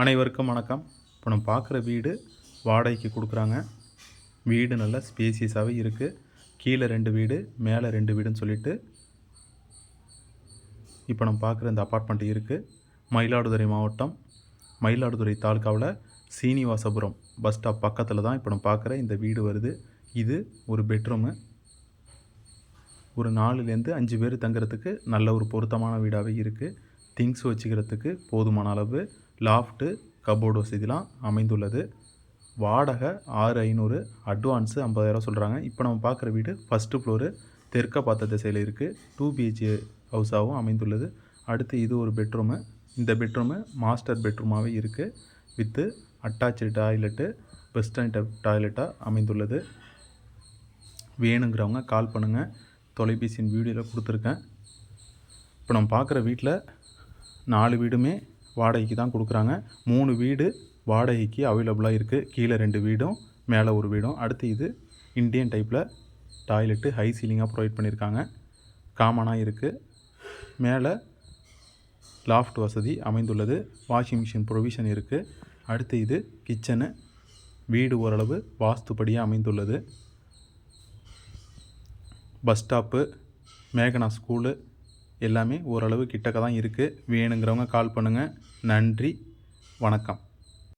அனைவருக்கும் வணக்கம். இப்போ நம்ம பார்க்குற வீடு வாடகைக்கு கொடுக்குறாங்க. வீடு நல்ல ஸ்பேசியஸாகவே இருக்குது கீழே ரெண்டு வீடு மேலே ரெண்டு வீடுன்னு சொல்லிட்டு இப்போ நம்ம பார்க்குற இந்த அப்பார்ட்மெண்ட் இருக்குது மயிலாடுதுறை மாவட்டம். மயிலாடுதுறை தாலுக்காவில் சீனிவாசபுரம் பஸ் ஸ்டாப் பக்கத்தில் தான் இப்போ நம்ம பார்க்குற இந்த வீடு வருது. இது ஒரு பெட்ரூமு. ஒரு நாலுலேருந்து அஞ்சு பேர் தங்குறதுக்கு நல்ல ஒரு பொருத்தமான வீடாகவே இருக்குது திங்ஸ் வச்சுக்கிறதுக்கு போதுமான அளவு லாஃப்ட்டு கபோர்டு வசதிலாம் அமைந்துள்ளது. வாடகை ஆறு ஐநூறு அட்வான்ஸு ஐம்பதாயிரம் சொல்கிறாங்க இப்போ நம்ம பார்க்குற வீடு ஃபஸ்ட்டு ஃப்ளோரு தெற்க பார்த்த திசையில் இருக்குது டூ பிஹெச்ஏ ஹவுஸாகவும் அமைந்துள்ளது. அடுத்து இது ஒரு பெட்ரூமு இந்த பெட்ரூமு மாஸ்டர் பெட்ரூமாகவே இருக்குது with attach toilet western type டாய்லெட்டாக அமைந்துள்ளது. வேணுங்கிறவங்க கால் பண்ணுங்கள் தொலைபேசியின் வீடியோவில் கொடுத்துருக்கேன். இப்போ நம்ம பார்க்குற வீட்டில் நாலு வீடுமே வாடகைக்கு தான் கொடுக்குறாங்க. மூணு வீடு வாடகைக்கு அவைலபிளாக இருக்குது கீழே ரெண்டு வீடும் மேலே ஒரு வீடும். அடுத்து இது இந்தியன் டைப்பில் டாய்லெட்டு ஹை சீலிங்காக ப்ரொவைட் பண்ணியிருக்காங்க காமனாக இருக்குது மேலே லாஃப்ட் வசதி அமைந்துள்ளது. வாஷிங் மிஷின் ப்ரொவிஷன் இருக்குது அடுத்து இது கிச்சனு வீடு ஓரளவு வாஸ்துப்படியாக அமைந்துள்ளது. பஸ் ஸ்டாப்பு மேகனா ஸ்கூலு எல்லாமே ஓரளவு கிட்டக்க தான் இருக்குது வேணுங்கிறவங்க கால் பண்ணுங்கள் நன்றி. வணக்கம்.